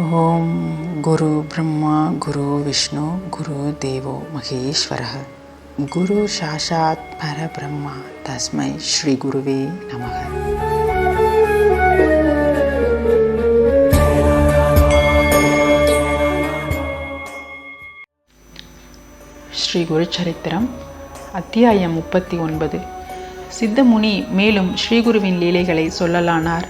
ஓம் குரு பிரம்மா குரு விஷ்ணு குரு தேவோ மகேஸ்வர குரு சாஷாத் பரபிரம்மா தஸ்மை ஸ்ரீ குருவே நமக. ஸ்ரீ குருச்சரித்திரம் அத்தியாயம் முப்பத்தி ஒன்பது. சித்தமுனி மேலும் ஸ்ரீகுருவின் லீலைகளை சொல்லலானார்.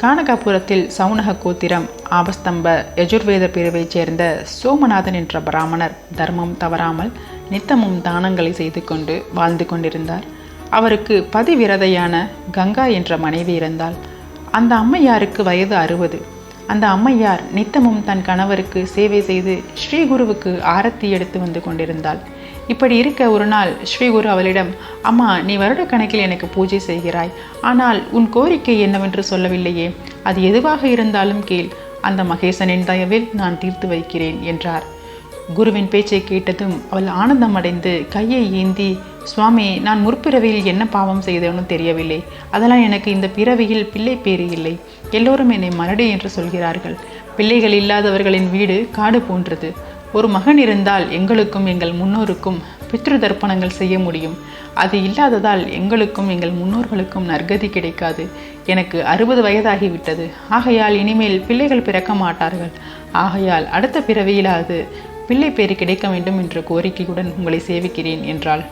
கானகாபுரத்தில் சவுனக கோத்திரம் ஆபஸ்தம்ப யஜுர்வேத பிரிவைச் சேர்ந்த சோமநாதன் என்ற பிராமணர் தர்மம் தவறாமல் நித்தமும் தானங்களை செய்து கொண்டு வாழ்ந்து கொண்டிருந்தார். அவருக்கு பதிவிரதையான கங்கா என்ற மனைவி இருந்தால் அந்த அம்மையாருக்கு வயது அறுபது. அந்த அம்மையார் நித்தமும் தன் கணவருக்கு சேவை செய்து ஸ்ரீகுருவுக்கு ஆரத்தி எடுத்து வந்து கொண்டிருந்தாள். இப்படி இருக்க ஒரு நாள் ஸ்ரீகுரு அவளிடம் அம்மா நீ வருடக்கணக்கில் எனக்கு பூஜை செய்கிறாய். ஆனால் உன் கோரிக்கை என்னவென்று சொல்லவில்லையே. அது எதுவாக இருந்தாலும் கேள். அந்த மகேசனின் தயவில் நான் தீர்த்து வைக்கிறேன் என்றார். குருவின் பேச்சை கேட்டதும் அவள் ஆனந்தமடைந்து கையை ஏந்தி சுவாமி நான் முற்பிறவியில் என்ன பாவம் செய்தேன்னு தெரியவில்லை. அதெல்லாம் எனக்கு இந்த பிறவியில் பிள்ளை பேறு இல்லை. எல்லோரும் என்னை மலடி என்று சொல்கிறார்கள். பிள்ளைகள் இல்லாதவர்களின் வீடு காடு போன்றது. ஒரு மகன் இருந்தால் எங்களுக்கும் எங்கள் முன்னோருக்கும் பித்ரு தர்ப்பணங்கள் செய்ய முடியும். அது இல்லாததால் எங்களுக்கும் எங்கள் முன்னோர்களுக்கும் நற்கதி கிடைக்காது. எனக்கு அறுபது வயதாகிவிட்டது. ஆகையால் இனிமேல் பிள்ளைகள் பிறக்க மாட்டார்கள். ஆகையால் அடுத்த பிறவியிலாவது பிள்ளை பேறு கிடைக்க வேண்டும் என்ற கோரிக்கையுடன் உங்களை சேவிக்கிறேன் என்றாள்.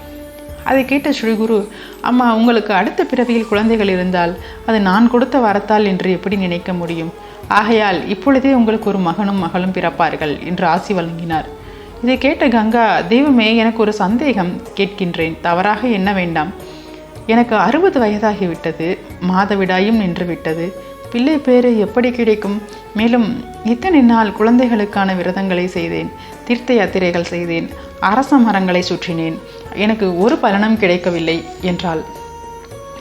அதை கேட்ட ஸ்ரீகுரு அம்மா உங்களுக்கு அடுத்த பிறவியில் குழந்தைகள் இருந்தால் அது நான் கொடுத்த வரத்தால் என்று எப்படி நினைக்க முடியும்? ஆகையால் இப்பொழுதே உங்களுக்கு ஒரு மகனும் மகளும் பிறப்பார்கள் என்று ஆசி வழங்கினார். இதை கேட்ட கங்கா தெய்வமே எனக்கு ஒரு சந்தேகம் கேட்கின்றேன். தவறாக என்ன வேண்டாம். எனக்கு அறுபது வயதாகிவிட்டது. மாதவிடாயும் நின்று விட்டது பிள்ளை பேறு எப்படி கிடைக்கும்? மேலும் இத்தனை நாள் குழந்தைகளுக்கான விரதங்களை செய்தேன் தீர்த்த யாத்திரைகள் செய்தேன் அரச மரங்களை சுற்றினேன். எனக்கு ஒரு பலனும் கிடைக்கவில்லை என்றாள்.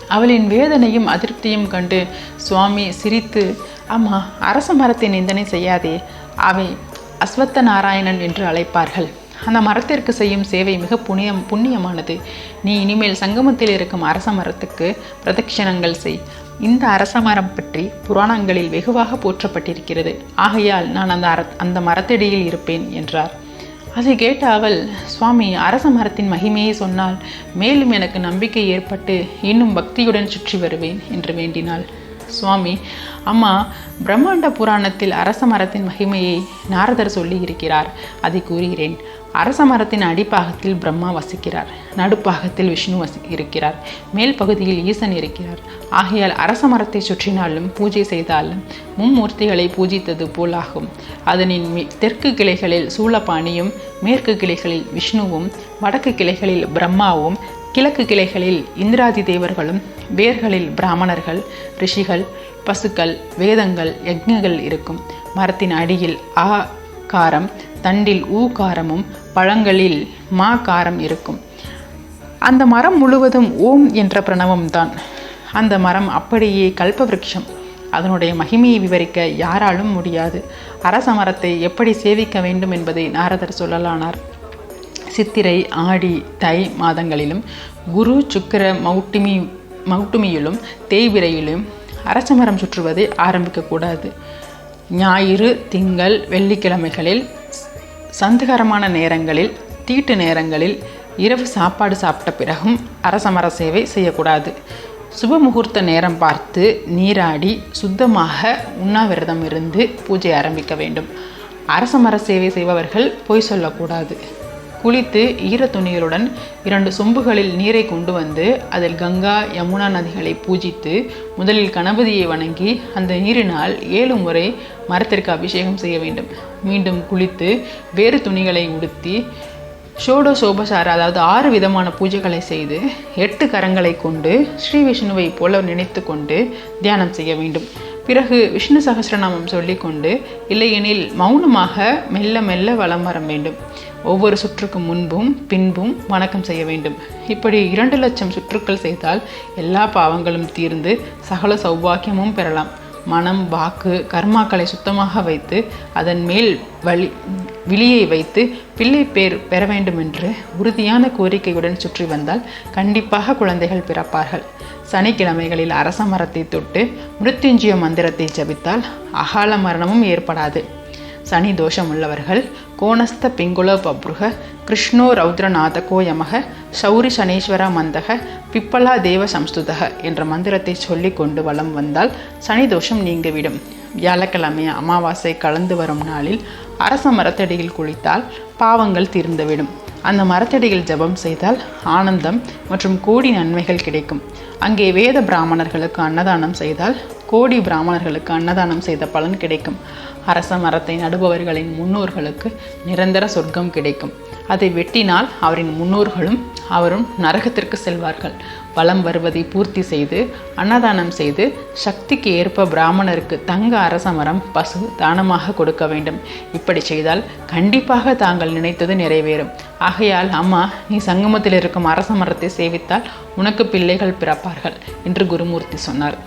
அவளின் வேதனையும் அதிருப்தியும் கண்டு சுவாமி சிரித்து அம்மா அரச மரத்தை நிந்தனை செய்யாதே. அவை அஸ்வத்த நாராயணன் என்று அழைப்பார்கள். அந்த மரத்திற்கு செய்யும் சேவை மிக புண்ணியம் புண்ணியமானது. நீ இனிமேல் சங்கமத்தில் இருக்கும் அரச மரத்துக்கு பிரதட்சணங்கள் செய். இந்த அரச மரம் பற்றி புராணங்களில் வெகுவாக போற்றப்பட்டிருக்கிறது. ஆகையால் நான் அந்த அர அந்த மரத்தடியில் இருப்பேன் என்றார். அதை கேட்ட அவள் சுவாமி அரச மரத்தின் மகிமையை சொன்னால் மேலும் எனக்கு நம்பிக்கை ஏற்பட்டு இன்னும் பக்தியுடன் சுற்றி வருவேன் என்று வேண்டினாள். சுவாமி அம்மா பிரம்மாண்ட புராணத்தில் அரச மரத்தின் மகிமையை நாரதர் சொல்லி இருக்கிறார் அதை கூறுகிறேன். அரச மரத்தின் அடிப்பாகத்தில் பிரம்மா வசிக்கிறார். நடுப்பாகத்தில் விஷ்ணு வசி இருக்கிறார் மேல் பகுதியில் ஈசன் இருக்கிறார். ஆகையால் அரச மரத்தை சுற்றினாலும் பூஜை செய்தாலும் மும்மூர்த்திகளை பூஜித்தது போல் ஆகும் அதனின் தெற்கு கிளைகளில் சூளபாணியும் மேற்கு கிளைகளில் விஷ்ணுவும் வடக்கு கிளைகளில் பிரம்மாவும் கிழக்கு கிளைகளில் இந்திராதி தேவர்களும் வேர்களில் பிராமணர்கள் ரிஷிகள் பசுக்கள் வேதங்கள் யக்ஞங்கள் இருக்கும். மரத்தின் அடியில் ஆ காரம் தண்டில் ஊ காரமும் பழங்களில் மா காரம் இருக்கும். அந்த மரம் முழுவதும் ஓம் என்ற பிரணவம்தான் அந்த மரம் அப்படியே கல்பவருஷம் அதனுடைய மகிமையை விவரிக்க யாராலும் முடியாது. அரச மரத்தை எப்படி சேவிக்க வேண்டும் என்பதை நாரதர் சொல்லலானார். சித்திரை ஆடி தை மாதங்களிலும் குரு சுக்கர மௌட்டிமி மௌட்டுமியிலும் அரச அரசமரம் சுற்றுவதை ஆரம்பிக்கக்கூடாது. ஞாயிறு திங்கள் வெள்ளிக்கிழமைகளில் சந்தகரமான நேரங்களில் தீட்டு நேரங்களில் இரவு சாப்பாடு சாப்பிட்ட பிறகும் அரசமர சேவை செய்யக்கூடாது. சுப முகூர்த்த நேரம் பார்த்து நீராடி சுத்தமாக உண்ணாவிரதம் இருந்து பூஜை ஆரம்பிக்க வேண்டும். அரசமர சேவை செய்பவர்கள் பொய் சொல்லக்கூடாது. குளித்து ஈர துணிகளுடன் இரண்டு சொம்புகளில் நீரை கொண்டு வந்து அதில் கங்கா யமுனா நதிகளை பூஜித்து முதலில் கணபதியை வணங்கி அந்த நீரினால் ஏழு முறை மரத்திற்கு அபிஷேகம் செய்ய வேண்டும். மீண்டும் குளித்து வேறு துணிகளை உடுத்தி ஷோடோ சோபசார அதாவது ஆறு விதமான பூஜைகளை செய்து எட்டு கரங்களை கொண்டு ஸ்ரீ விஷ்ணுவை போல நினைத்து கொண்டு தியானம் செய்ய வேண்டும். பிறகு விஷ்ணு சகசிரநாமம் சொல்லிக்கொண்டு இல்லையெனில் மௌனமாக மெல்ல மெல்ல வலம் வர வேண்டும். ஒவ்வொரு சுற்றுக்கு முன்பும் பின்பும் வணக்கம் செய்ய வேண்டும். இப்படி இரண்டு லட்சம் சுற்றுக்கள் செய்தால் எல்லா பாவங்களும் தீர்ந்து சகல சௌபாக்கியமும் பெறலாம். மனம் வாக்கு கர்மாக்களை சுத்தமாக வைத்து அதன் மேல் வழி விழியை வைத்து பிள்ளை பேர் பெற வேண்டும் என்று உறுதியான கோரிக்கையுடன் சுற்றி வந்தால் கண்டிப்பாக குழந்தைகள் பிறப்பார்கள். சனிக்கிழமைகளில் அரச மரத்தை தொட்டு மிருத்யுஞ்சய மந்திரத்தை ஜபித்தால் அகால மரணமும் ஏற்படாது. சனி தோஷம் உள்ளவர்கள் கோணஸ்த பிங்குல பப்ருக கிருஷ்ணோ ரௌத்ரநாத கோயமக சௌரி சனீஸ்வர மந்தக பிப்பலா தேவ சம்ஸ்துதக என்ற மந்திரத்தை சொல்லிக் கொண்டு வலம் வந்தால் சனி தோஷம் நீங்கிவிடும். வியாழக்கிழமை அமாவாசை கலந்து வரும் நாளில் அரச மரத்தடியில் குளித்தால் பாவங்கள் தீர்ந்துவிடும். அந்த மரத்தடியில் ஜெபம் செய்தால் ஆனந்தம் மற்றும் கோடி நன்மைகள் கிடைக்கும். அங்கே வேத பிராமணர்களுக்கு அன்னதானம் செய்தால் கோடி பிராமணர்களுக்கு அன்னதானம் செய்த பலன் கிடைக்கும். அரச மரத்தை நடுபவர்களின் முன்னோர்களுக்கு நிரந்தர சொர்க்கம் கிடைக்கும். அதை வெட்டினால் அவரின் முன்னோர்களும் அவரும் நரகத்திற்கு செல்வார்கள். பலம் வருவதை பூர்த்தி செய்து அன்னதானம் செய்து சக்திக்கு ஏற்ப பிராமணருக்கு தங்க அரச மரம் பசு தானமாக கொடுக்க வேண்டும். இப்படி செய்தால் கண்டிப்பாக தாங்கள் நினைத்தது நிறைவேறும். ஆகையால் அம்மா நீ சங்கமத்தில் இருக்கும் அரச மரத்தை சேவித்தால் உனக்கு பிள்ளைகள் பிறப்பார்கள் என்று குருமூர்த்தி சொன்னார்.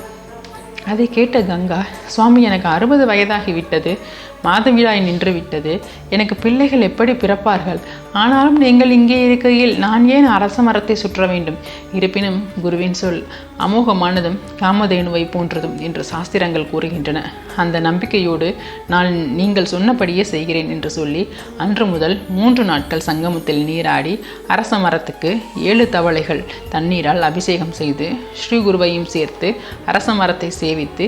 அதை கேட்ட கங்கா சுவாமி எனக்கு அறுபது வயதாகிவிட்டது. மாதவிடாய் நின்று விட்டது எனக்கு பிள்ளைகள் எப்படி பிறப்பார்கள்? ஆனாலும் நீங்கள் இங்கே இருக்கையில் நான் ஏன் அரச மரத்தை சுற்ற வேண்டும்? இருப்பினும் குருவின் சொல் அமோகமானதும் காமதேனுவை போன்றதும் என்று சாஸ்திரங்கள் கூறுகின்றன. அந்த நம்பிக்கையோடு நான் நீங்கள் சொன்னபடியே செய்கிறேன் என்று சொல்லி அன்று முதல் மூன்று நாட்கள் சங்கமத்தில் நீராடி அரச மரத்துக்கு ஏழு தவளைகள் தண்ணீரால் அபிஷேகம் செய்து ஸ்ரீ குருவையும் சேர்த்து அரச மரத்தை சேவித்து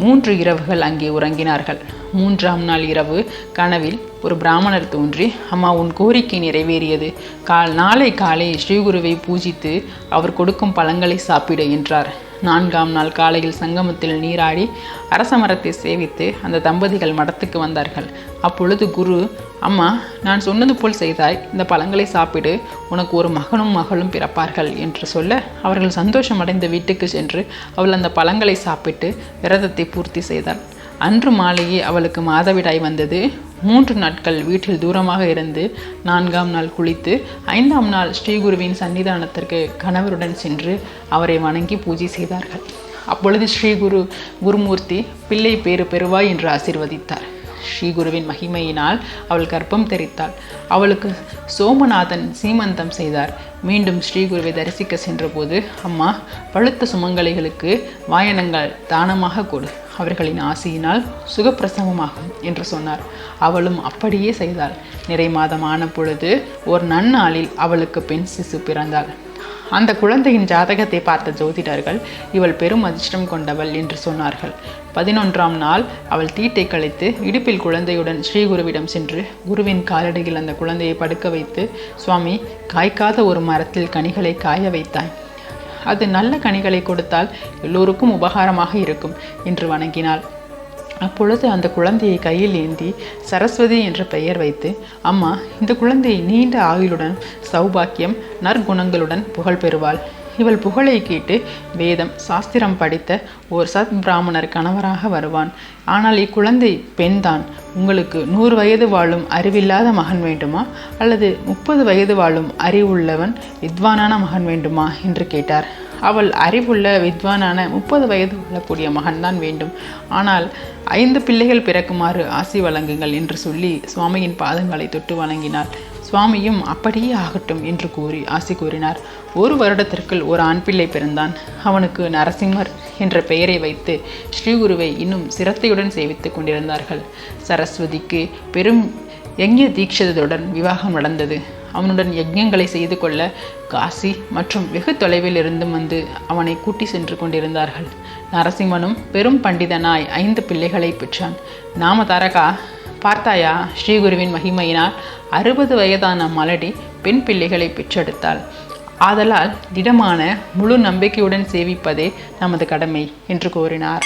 மூன்று இரவுகள் அங்கே உறங்கினார்கள். மூன்றாம் நாள் இரவு கனவில் ஒரு பிராமணர் தோன்றி அம்மா உன் கோரிக்கை நிறைவேறியது. கால் நாளை காலை ஸ்ரீகுருவை பூஜித்து அவர் கொடுக்கும் பழங்களை சாப்பிடு என்றார். நான்காம் நாள் காலையில் சங்கமத்தில் நீராடி அரச மரத்தை சேவித்து அந்த தம்பதிகள் மடத்துக்கு வந்தார்கள். அப்பொழுது குரு அம்மா நான் சொன்னது போல் செய்தாய். இந்த பழங்களை சாப்பிடு. உனக்கு ஒரு மகனும் மகளும் பிறப்பார்கள் என்று சொல்ல அவர்கள் சந்தோஷமடைந்த வீட்டுக்கு சென்று அவள் அந்த பழங்களை சாப்பிட்டு விரதத்தை பூர்த்தி செய்தாள். அன்று மாலையே அவளுக்கு மாதவிடாய் வந்தது. மூன்று நாட்கள் வீட்டில் தூரமாக இருந்து நான்காம் நாள் குளித்து ஐந்தாம் நாள் ஸ்ரீகுருவின் சன்னிதானத்திற்கு கணவருடன் சென்று அவரை வணங்கி பூஜை செய்தார்கள். அப்பொழுது ஸ்ரீகுரு குருமூர்த்தி பிள்ளை பேறு பெறுவாய் என்று ஆசிர்வதித்தார். ஸ்ரீகுருவின் மகிமையினால் அவள் கர்ப்பம் தெரித்தாள். அவளுக்கு சோமநாதன் சீமந்தம் செய்தார். மீண்டும் ஸ்ரீகுருவை தரிசிக்க சென்றபோது அம்மா பழுத்த சுமங்கலிகளுக்கு வாயனங்கள் தானமாக கொடு. அவர்களின் ஆசையினால் சுகப்பிரசவமாகும் என்று சொன்னார். அவளும் அப்படியே செய்தாள். நிறை மாதமான பொழுது ஒரு நன்னாளில் அவளுக்கு பெண் சிசு பிறந்தாள். அந்த குழந்தையின் ஜாதகத்தை பார்த்த ஜோதிடர்கள் இவள் பெரும் அதிர்ஷ்டம் கொண்டவள் என்று சொன்னார்கள். பதினொன்றாம் நாள் அவள் தீட்டை கழித்து இடுப்பில் குழந்தையுடன் ஸ்ரீகுருவிடம் சென்று குருவின் காலடியில் அந்த குழந்தையை படுக்க வைத்து சுவாமி காய்க்காத ஒரு மரத்தில் கனிகளை காய வைத்தாய். அது நல்ல கனிகளை கொடுத்தால் எல்லோருக்கும் உபகாரமாக இருக்கும் என்று வணங்கினாள். அப்பொழுது அந்த குழந்தையை கையில் ஏந்தி சரஸ்வதி என்ற பெயர் வைத்து அம்மா இந்த குழந்தை நீண்ட ஆயுளுடன் சௌபாக்கியம் நற்குணங்களுடன் புகழ் பெறுவாள். இவள் புகழை கேட்டு வேதம் சாஸ்திரம் படித்த ஓர் சத் பிராமணர் கணவராக வருவான். ஆனால் இக்குழந்தை பெண்தான் உங்களுக்கு நூறு வயது வாழும் அறிவில்லாத மகன் வேண்டுமா? அல்லது முப்பது வயது வாழும் அறிவுள்ளவன் வித்வானான மகன் வேண்டுமா? என்று கேட்டார். அவள் அறிவுள்ள வித்வானான முப்பது வயது உள்ளக்கூடிய மகன்தான் வேண்டும். ஆனால் ஐந்து பிள்ளைகள் பிறக்குமாறு ஆசி வழங்குங்கள் என்று சொல்லி சுவாமியின் பாதங்களை தொட்டு வணங்கினார். சுவாமியும் அப்படியே ஆகட்டும் என்று கூறி ஆசி கூறினார். ஒரு வருடத்திற்குள் ஒரு ஆண் பிள்ளை பிறந்தான். அவனுக்கு நரசிம்மர் என்ற பெயரை வைத்து ஸ்ரீகுருவை இன்னும் சிரத்தையுடன் சேவித்துக் கொண்டிருந்தார்கள். சரஸ்வதிக்கு பெரும் யஜ்ய தீட்சிதத்துடன் விவாகம் நடந்தது அவனுடன் யஜ்யங்களை செய்து கொள்ள காசி மற்றும் வெகு தொலைவில் இருந்தும் வந்து அவனை கூட்டி சென்று கொண்டிருந்தார்கள். நரசிம்மனும் பெரும் பண்டிதனாய் ஐந்து பிள்ளைகளை பெற்றான். நாம தாரகா பார்த்தாயா? ஸ்ரீகுருவின் மகிமையினால் அறுபது வயதான மலடி பெண் பிள்ளைகளை பெற்றெடுத்தாள். ஆதலால் திடமான முழு நம்பிக்கையுடன் சேவிப்பதே நமது கடமை என்று கூறினார்.